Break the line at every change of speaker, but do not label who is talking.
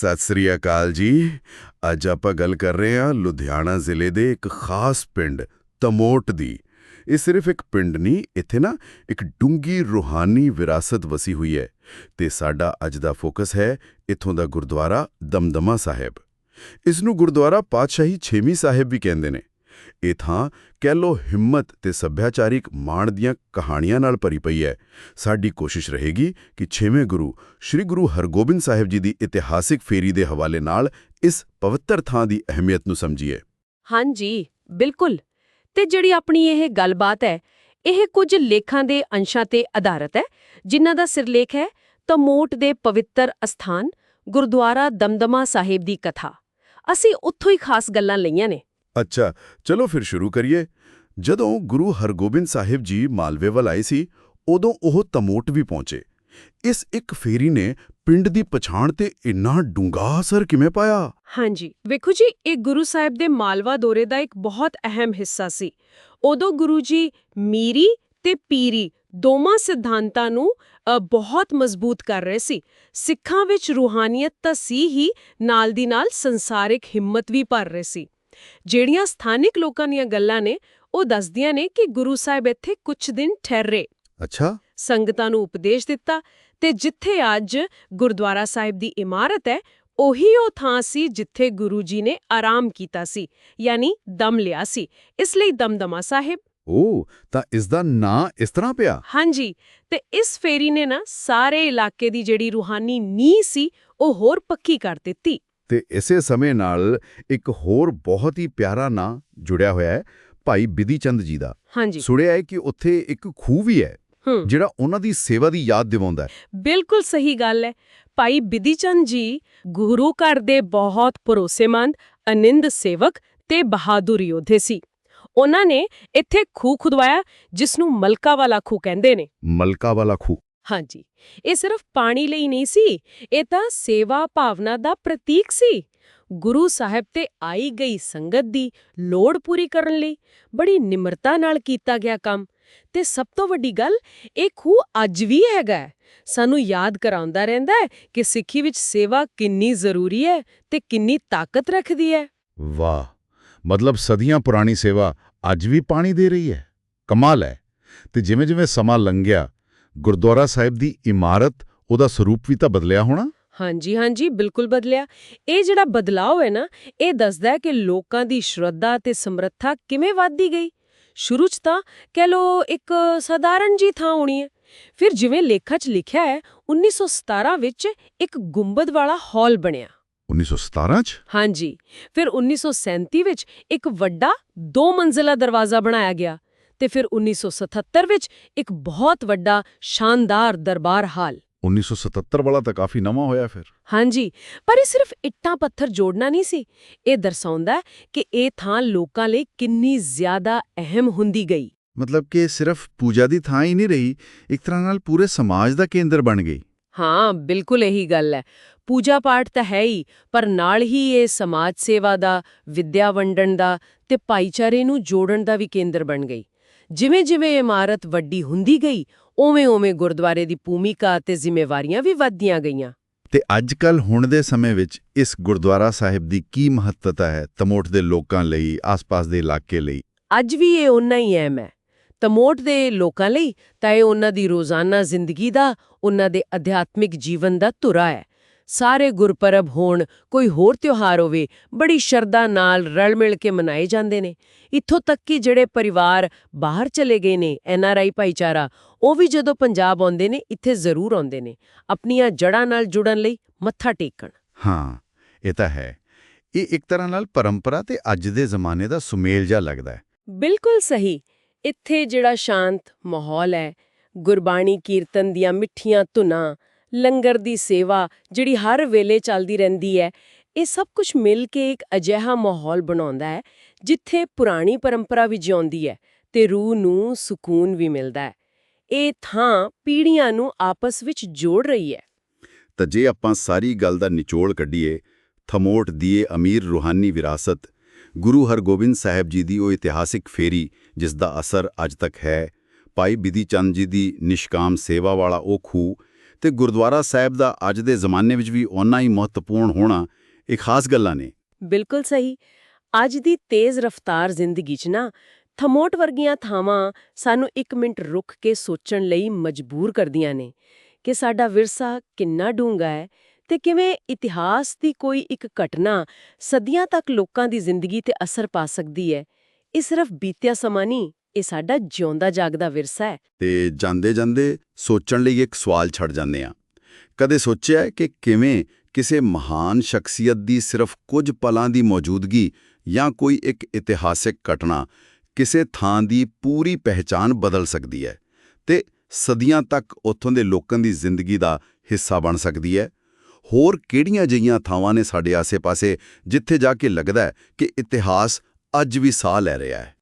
ਸਤਿ ਸ੍ਰੀ ਅਕਾਲ ਜੀ। ਅੱਜ ਆਪਾਂ ਗੱਲ ਕਰ ਰਹੇ ਹਾਂ ਲੁਧਿਆਣਾ ਜ਼ਿਲ੍ਹੇ ਦੇ ਇੱਕ ਖਾਸ ਪਿੰਡ, ਤਮੋਟ ਦੀ। ਇਹ ਸਿਰਫ ਇੱਕ ਪਿੰਡ ਨਹੀਂ, ਇੱਥੇ ਨਾ ਇੱਕ ਡੂੰਗੀ ਰੂਹਾਨੀ ਵਿਰਾਸਤ ਵਸੀ ਹੋਈ ਹੈ ਤੇ ਸਾਡਾ ਅੱਜ ਦਾ ਫੋਕਸ ਹੈ ਇੱਥੋਂ ਦਾ ਗੁਰਦੁਆਰਾ ਦਮਦਮਾ ਸਾਹਿਬ। ਇਸ ਨੂੰ ਗੁਰਦੁਆਰਾ ਪਾਤਸ਼ਾਹੀ ਛੇਵੀਂ ਸਾਹਿਬ ਵੀ ਕਹਿੰਦੇ ਨੇ। ਇਹ ਥਾਂ ਕਹਿ ਲੋ ਹਿੰਮਤ ਤੇ ਸੱਭਿਆਚਾਰਿਕ ਮਾਣ ਦੀਆਂ ਕਹਾਣੀਆਂ ਨਾਲ ਭਰੀ ਪਈ ਹੈ। ਸਾਡੀ ਕੋਸ਼ਿਸ਼ ਰਹੇਗੀ ਕਿ ਛੇਵੇਂ ਗੁਰੂ, ਸ੍ਰੀ ਗੁਰੂ ਹਰਗੋਬਿੰਦ ਸਾਹਿਬ ਜੀ ਦੀ ਇਤਿਹਾਸਿਕ ਫੇਰੀ ਦੇ ਹਵਾਲੇ ਨਾਲ ਇਸ ਪਵਿੱਤਰ ਥਾਂ ਦੀ ਅਹਿਮੀਅਤ ਨੂੰ ਸਮਝੀਏ।
ਹਾਂਜੀ, ਬਿਲਕੁਲ। ਤੇ ਜਿਹੜੀ ਆਪਣੀ ਇਹ ਗੱਲਬਾਤ ਹੈ, ਇਹ ਕੁਝ ਲੇਖਾਂ ਦੇ ਅੰਸ਼ਾਂ ਤੇ ਆਧਾਰਿਤ ਹੈ, ਜਿਨ੍ਹਾਂ ਦਾ ਸਿਰਲੇਖ ਹੈ, ਤਮੋਟ ਦੇ ਪਵਿੱਤਰ ਅਸਥਾਨ ਗੁਰਦੁਆਰਾ ਦਮਦਮਾ ਸਾਹਿਬ ਦੀ ਕਥਾ। ਅਸੀਂ ਉੱਥੋਂ ਹੀ ਖਾਸ ਗੱਲਾਂ ਲਈਆਂ ਨੇ।
ਅੱਛਾ, ਚਲੋ ਫਿਰ ਸ਼ੁਰੂ ਕਰੀਏ। ਜਦੋਂ ਗੁਰੂ ਹਰਗੋਬਿੰਦ ਸਾਹਿਬ ਜੀ ਮਾਲਵੇ ਵੱਲ ਆਏ ਸੀ, ਉਦੋਂ ਉਹ ਤਮੋਟ ਵੀ ਪਹੁੰਚੇ। ਇਸ ਇੱਕ ਫੇਰੀ ਨੇ ਪਿੰਡ ਦੀ ਪਛਾਣ ਤੇ ਇੰਨਾ ਡੂੰਘਾ ਅਸਰ ਕਿਵੇਂ ਪਾਇਆ?
ਹਾਂਜੀ, ਵੇਖੋ ਜੀ, ਇਹ ਗੁਰੂ ਸਾਹਿਬ ਦੇ ਮਾਲਵਾ ਦੌਰੇ ਦਾ ਇੱਕ ਬਹੁਤ ਅਹਿਮ ਹਿੱਸਾ ਸੀ। ਉਦੋਂ ਗੁਰੂ ਜੀ ਮੀਰੀ ਤੇ ਪੀਰੀ ਦੋਵਾਂ ਸਿਧਾਂਤਾਂ ਨੂੰ ਬਹੁਤ ਮਜ਼ਬੂਤ ਕਰ ਰਹੇ ਸੀ। ਸਿੱਖਾਂ ਵਿੱਚ ਰੂਹਾਨੀਅਤ ਤਾਂ ਸੀ ਹੀ, ਨਾਲ ਦੀ ਨਾਲ ਸੰਸਾਰਿਕ ਹਿੰਮਤ ਵੀ ਭਰ ਰਹੇ ਸੀ। ਜਿਹੜੀਆਂ ਸਥਾਨਿਕ ਲੋਕਾਂ ਦੀਆਂ ਗੱਲਾਂ ਨੇ ਉਹ ਦੱਸਦੀਆਂ ਨੇ ਕਿ ਗੁਰੂ ਸਾਹਿਬ ਇੱਥੇ ਕੁਝ ਦਿਨ ਠਹਿਰੇ।
ਅੱਛਾ।
ਸੰਗਤਾਂ ਨੂੰ ਉਪਦੇਸ਼ ਦਿੱਤਾ ਤੇ ਜਿੱਥੇ ਅੱਜ ਗੁਰਦੁਆਰਾ ਸਾਹਿਬ ਦੀ ਇਮਾਰਤ ਹੈ ਉਹੀ ਉਹ ਥਾਂ ਸੀ ਜਿੱਥੇ ਗੁਰੂ ਜੀ ਨੇ ਆਰਾਮ ਕੀਤਾ ਸੀ ਯਾਨੀ ਦਮ ਲਿਆ ਸੀ। ਇਸ ਲਈ ਦਮਦਮਾ ਸਾਹਿਬ।
ਓ ਤਾਂ ਇਸ ਦਾ ਨਾਂ ਇਸ ਤਰ੍ਹਾਂ ਪਿਆ?
ਹਾਂਜੀ ਤੇ ਇਸ ਫੇਰੀ ਨੇ ਨਾ ਸਾਰੇ ਇਲਾਕੇ ਦੀ ਜਿਹੜੀ ਰੂਹਾਨੀ ਨੀਂਹ ਸੀ ਉਹ ਹੋਰ ਪੱਕੀ ਕਰ ਦਿੱਤੀ।
ਤੇ ਇਸੇ ਸਮੇਂ ਨਾਲ ਇੱਕ ਹੋਰ ਬਹੁਤ ਹੀ ਪਿਆਰਾ ਨਾਂ ਜੁੜਿਆ ਹੋਇਆ ਹੈ ਭਾਈ ਬਿਧੀ ਚੰਦ ਜੀ ਦਾ।
ਹਾਂਜੀ।
ਸੁਣਿਆ ਹੈ ਕਿ ਉੱਥੇ ਇੱਕ ਖੂਹ ਵੀ ਹੈ ਜਿਹੜਾ ਉਹਨਾਂ ਦੀ ਸੇਵਾ ਦੀ ਯਾਦ ਦਿਵਾਉਂਦਾ ਹੈ।
ਬਿਲਕੁਲ ਸਹੀ ਗੱਲ ਹੈ। ਭਾਈ ਬਿਧੀਚੰਦ ਜੀ ਗੁਰੂ ਘਰ ਦੇ ਬਹੁਤ ਭਰੋਸੇਮੰਦ ਅਨਿੰਦ ਸੇਵਕ ਤੇ ਬਹਾਦਰ ਯੋਧੇ ਸੀ। ਉਹਨਾਂ ਨੇ ਇੱਥੇ ਖੂਹ ਖੁਦਵਾਇਆ ਜਿਸ ਨੂੰ ਮਲਕਾ ਵਾਲਾ ਖੂਹ ਕਹਿੰਦੇ ਨੇ।
ਮਲਕਾ ਵਾਲਾ ਖੂਹ।
ਹਾਂਜੀ। ਇਹ ਸਿਰਫ ਪਾਣੀ ਲਈ ਨਹੀਂ ਸੀ, ਇਹ ਤਾਂ ਸੇਵਾ ਭਾਵਨਾ ਦਾ ਪ੍ਰਤੀਕ ਸੀ। ਗੁਰੂ ਸਾਹਿਬ ਤੇ ਆਈ ਗਈ ਸੰਗਤ ਦੀ ਲੋੜ ਪੂਰੀ ਕਰਨ ਲਈ ਬੜੀ ਨਿਮਰਤਾ ਨਾਲ ਕੀਤਾ ਗਿਆ ਕੰਮ। ਤੇ ਸਭ ਤੋਂ ਵੱਡੀ ਗੱਲ, ਇਹ ਖੂਹ ਅੱਜ ਵੀ ਹੈਗਾ ਸਾਨੂੰ ਯਾਦ ਕਰਾਉਂਦਾ ਰਹਿੰਦਾ ਹੈ ਕਿ ਸਿੱਖੀ ਵਿੱਚ ਸੇਵਾ ਕਿੰਨੀ ਜ਼ਰੂਰੀ ਹੈ ਤੇ ਕਿੰਨੀ ਤਾਕਤ ਰੱਖਦੀ ਹੈ।
ਵਾਹ! ਮਤਲਬ ਸਦੀਆਂ ਪੁਰਾਣੀ ਸੇਵਾ ਅੱਜ ਵੀ ਪਾਣੀ ਦੇ ਰਹੀ ਹੈ। ਕਮਾਲ ਹੈ। ਤੇ ਜਿਵੇਂ ਜਿਵੇਂ ਸਮਾਂ ਲੰਘਿਆ ਗੁਰਦੁਆਰਾ ਸਾਹਿਬ ਦੀ ਇਮਾਰਤ ਉਹਦਾ ਸਰੂਪ ਵੀ ਤਾਂ ਬਦਲਿਆ ਹੋਣਾ?
ਹਾਂਜੀ ਹਾਂਜੀ ਬਿਲਕੁਲ ਬਦਲਿਆ। ਇਹ ਜਿਹੜਾ ਬਦਲਾਅ ਹੈ ਨਾ ਇਹ ਦੱਸਦਾ ਹੈ ਕਿ ਲੋਕਾਂ ਦੀ ਸ਼ਰਧਾ ਤੇ ਸਮਰੱਥਾ ਕਿਵੇਂ ਵੱਧਦੀ ਗਈ। ਸ਼ੁਰੂ 'ਚ ਤਾਂ ਕਹਿ ਲੋ ਇੱਕ ਸਧਾਰਨ ਜੀ ਥਾਂ ਹੋਣੀ ਹੈ। ਫਿਰ ਜਿਵੇਂ ਲੇਖਾ 'ਚ ਲਿਖਿਆ ਹੈ 1917 ਵਿੱਚ ਇੱਕ ਗੁੰਬਦ ਵਾਲਾ ਹਾਲ ਬਣਿਆ।
1917 ਚ?
ਹਾਂਜੀ ਫਿਰ 1937 ਵਿੱਚ ਇੱਕ ਵੱਡਾ ਦੋ ਮੰਜ਼ਿਲਾ ਦਰਵਾਜ਼ਾ ਬਣਾਇਆ ਗਿਆ। ਤੇ ਫਿਰ 1977 ਵਿੱਚ ਇੱਕ ਬਹੁਤ ਵੱਡਾ ਸ਼ਾਨਦਾਰ ਦਰਬਾਰ ਹਾਲ।
1977 ਵਾਲਾ ਤਾਂ ਕਾਫੀ ਨਵਾਂ ਹੋਇਆ ਫਿਰ।
ਹਾਂਜੀ ਪਰ ਇਹ ਸਿਰਫ ਇੱਟਾਂ ਪੱਥਰ ਜੋੜਨਾ ਨਹੀਂ ਸੀ। ਇਹ ਦਰਸਾਉਂਦਾ ਕਿ ਇਹ ਥਾਂ ਲੋਕਾਂ ਲਈ ਕਿੰਨੀ ਜ਼ਿਆਦਾ ਅਹਿਮ ਹੁੰਦੀ ਗਈ।
ਮਤਲਬ ਕਿ ਸਿਰਫ ਪੂਜਾ ਦੀ ਥਾਂ ਹੀ ਨਹੀਂ ਰਹੀ ਇੱਕ ਤਰ੍ਹਾਂ ਨਾਲ ਪੂਰੇ ਸਮਾਜ ਦਾ ਕੇਂਦਰ ਬਣ ਗਈ।
ਹਾਂ ਬਿਲਕੁਲ ਇਹੀ ਗੱਲ ਹੈ। ਪੂਜਾ ਪਾਠ ਤਾਂ ਹੈ ਹੀ ਪਰ ਨਾਲ ਹੀ ਇਹ ਸਮਾਜ ਸੇਵਾ ਦਾ ਵਿੱਦਿਆ ਵੰਡਣ ਦਾ ਤੇ ਭਾਈਚਾਰੇ ਨੂੰ ਜੋੜਨ ਦਾ ਵੀ ਕੇਂਦਰ ਬਣ ਗਈ। ਜਿਵੇਂ ਜਿਵੇਂ ਇਹ ਇਮਾਰਤ ਵੱਡੀ ਹੁੰਦੀ ਗਈ ਓਵੇਂ-ਓਵੇਂ ਗੁਰਦੁਆਰੇ ਦੀ ਭੂਮਿਕਾ ਤੇ ਜ਼ਿੰਮੇਵਾਰੀਆਂ ਵੀ ਵੱਧਦੀਆਂ ਗਈਆਂ।
ਤੇ ਅੱਜ ਕੱਲ ਹੁਣ ਦੇ ਸਮੇਂ ਵਿੱਚ ਇਸ ਗੁਰਦੁਆਰਾ ਸਾਹਿਬ ਦੀ ਕੀ ਮਹੱਤਤਾ ਹੈ ਤਮੋਟ ਦੇ ਲੋਕਾਂ ਲਈ ਆਸ-ਪਾਸ ਦੇ ਇਲਾਕੇ ਲਈ?
ਅੱਜ ਵੀ ਇਹ ਓਨਾ ਹੀ ਅਹਿਮ ਹੈ। ਤਮੋਟ ਦੇ ਲੋਕਾਂ ਲਈ ਤਾਂ ਇਹ ਉਹਨਾਂ ਦੀ ਰੋਜ਼ਾਨਾ ਜ਼ਿੰਦਗੀ ਦਾ ਉਹਨਾਂ ਦੇ ਅਧਿਆਤਮਿਕ ਜੀਵਨ ਦਾ ਧੁਰਾ ਹੈ। ਸਾਰੇ ਗੁਰਪਰਬ ਹੋਣ ਕੋਈ ਹੋਰ ਤਿਉਹਾਰ ਹੋਵੇ ਬੜੀ ਸ਼ਰਧਾ ਨਾਲ ਰਲ ਮਿਲ ਕੇ ਮਨਾਏ ਜਾਂਦੇ ਨੇ। ਇੱਥੋਂ ਤੱਕ ਕਿ ਜਿਹੜੇ ਪਰਿਵਾਰ ਬਾਹਰ ਚਲੇ ਗਏ ਨੇ ਐਨਆਰਆਈ ਭਾਈਚਾਰਾ ਉਹ ਵੀ ਜਦੋਂ ਪੰਜਾਬ ਆਉਂਦੇ ਨੇ ਇੱਥੇ ਜ਼ਰੂਰ ਆਉਂਦੇ ਨੇ। ਆਪਣੀਆਂ ਜੜ੍ਹਾਂ ਨਾਲ ਜੁੜਨ ਲਈ ਮੱਥਾ ਟੇਕਣ।
ਹਾਂ ਇਹ ਤਾਂ ਹੈ। ਇਹ ਇੱਕ ਤਰ੍ਹਾਂ ਨਾਲ ਪਰੰਪਰਾ ਤੇ ਅੱਜ ਦੇ ਜ਼ਮਾਨੇ ਦਾ ਸੁਮੇਲ ਜਿਹਾ ਲੱਗਦਾ ਹੈ।
ਬਿਲਕੁਲ ਸਹੀ। ਇੱਥੇ ਜਿਹੜਾ ਸ਼ਾਂਤ ਮਾਹੌਲ ਹੈ ਗੁਰਬਾਣੀ ਕੀਰਤਨ ਦੀਆਂ ਮਿੱਠੀਆਂ ਧੁਨਾਂ ਲੰਗਰ ਦੀ ਸੇਵਾ ਜਿਹੜੀ ਹਰ ਵੇਲੇ ਚੱਲਦੀ ਰਹਿੰਦੀ ਹੈ, ਇਹ ਸਭ ਕੁਝ ਮਿਲ ਕੇ ਇੱਕ ਅਜਿਹਾ ਮਾਹੌਲ ਬਣਾਉਂਦਾ ਹੈ, ਜਿੱਥੇ ਪੁਰਾਣੀ ਪਰੰਪਰਾ ਵੀ ਜਿਉਂਦੀ ਹੈ ਤੇ ਰੂਹ ਨੂੰ ਸਕੂਨ ਵੀ ਮਿਲਦਾ ਹੈ। ਇਹ ਥਾਂ ਪੀੜ੍ਹੀਆਂ ਨੂੰ ਆਪਸ ਵਿੱਚ ਜੋੜ ਰਹੀ ਹੈ।
ਤਾਂ ਜੇ ਆਪਾਂ ਸਾਰੀ ਗੱਲ ਦਾ ਨਿਚੋੜ ਕੱਢੀਏ, ਥਮੋਟ ਦੀ ਇਹ ਅਮੀਰ ਰੂਹਾਨੀ ਵਿਰਾਸਤ, ਗੁਰੂ ਹਰਗੋਬਿੰਦ ਸਾਹਿਬ ਜੀ ਦੀ ਉਹ ਇਤਿਹਾਸਿਕ ਫੇਰੀ ਜਿਸ ਦਾ ਅਸਰ ਅੱਜ ਤੱਕ ਹੈ, ਭਾਈ ਬਿਧੀ ਚੰਦ ਜੀ ਦੀ ਨਿਸ਼ਕਾਮ ਸੇਵਾ ਵਾਲਾ ਉਹ ਖੂਹ ਤੇ ਗੁਰਦੁਆਰਾ ਸਾਹਿਬ ਦਾ ਅੱਜ ਦੇ ਜ਼ਮਾਨੇ ਵਿੱਚ ਵੀ ਓਨਾ ਹੀ ਮਹੱਤਵਪੂਰਨ ਹੋਣਾ ਇਹ ਖਾਸ ਗੱਲਾਂ ਨੇ।
ਬਿਲਕੁਲ ਸਹੀ। ਅੱਜ ਦੀ ਤੇਜ਼ ਰਫ਼ਤਾਰ ਜ਼ਿੰਦਗੀ 'ਚ ਨਾ ਥਮੋਟ ਵਰਗੀਆਂ ਥਾਵਾਂ ਸਾਨੂੰ ਇੱਕ ਮਿੰਟ ਰੁਕ ਕੇ ਸੋਚਣ ਲਈ ਮਜਬੂਰ ਕਰਦੀਆਂ ਨੇ ਕਿ ਸਾਡਾ ਵਿਰਸਾ ਕਿੰਨਾ ਡੂੰਘਾ ਹੈ ਤੇ ਕਿਵੇਂ ਇਤਿਹਾਸ ਦੀ ਕੋਈ ਇੱਕ ਘਟਨਾ ਸਦੀਆਂ ਤੱਕ ਲੋਕਾਂ ਦੀ ਜ਼ਿੰਦਗੀ ਤੇ ਅਸਰ ਪਾ ਸਕਦੀ ਹੈ। ਇਹ ਸਿਰਫ ਬੀਤਿਆ ਸਮਾਂ ਨਹੀਂ ਇਹ ਸਾਡਾ ਜਿਉਂਦਾ ਜਾਗਦਾ ਵਿਰਸਾ ਹੈ।
ਤੇ ਜਾਂਦੇ ਜਾਂਦੇ ਸੋਚਣ ਲਈ ਇੱਕ ਸਵਾਲ ਛੱਡ ਜਾਂਦੇ ਆ ਕਦੇ ਸੋਚਿਆ ਕਿ ਕਿਵੇਂ ਕਿਸੇ ਮਹਾਨ ਸ਼ਖਸੀਅਤ ਦੀ ਸਿਰਫ ਕੁਝ ਪਲਾਂ ਦੀ ਮੌਜੂਦਗੀ ਜਾਂ ਕੋਈ ਇੱਕ ਇਤਿਹਾਸਿਕ ਘਟਨਾ ਕਿਸੇ ਥਾਂ ਦੀ ਪੂਰੀ ਪਹਿਚਾਨ ਬਦਲ ਸਕਦੀ ਹੈ ਤੇ ਸਦੀਆਂ ਤੱਕ ਉੱਥੋਂ ਦੇ ਲੋਕਾਂ ਦੀ ਜ਼ਿੰਦਗੀ ਦਾ ਹਿੱਸਾ ਬਣ ਸਕਦੀ ਹੈ? ਹੋਰ ਕਿਹੜੀਆਂ ਜਿਹੀਆਂ ਥਾਵਾਂ ਨੇ ਸਾਡੇ ਆਸੇ-ਪਾਸੇ ਜਿੱਥੇ ਜਾ ਕੇ ਲੱਗਦਾ ਹੈ ਕਿ ਇਤਿਹਾਸ ਅੱਜ ਵੀ ਸਾਹ ਲੈ ਰਿਹਾ ਹੈ?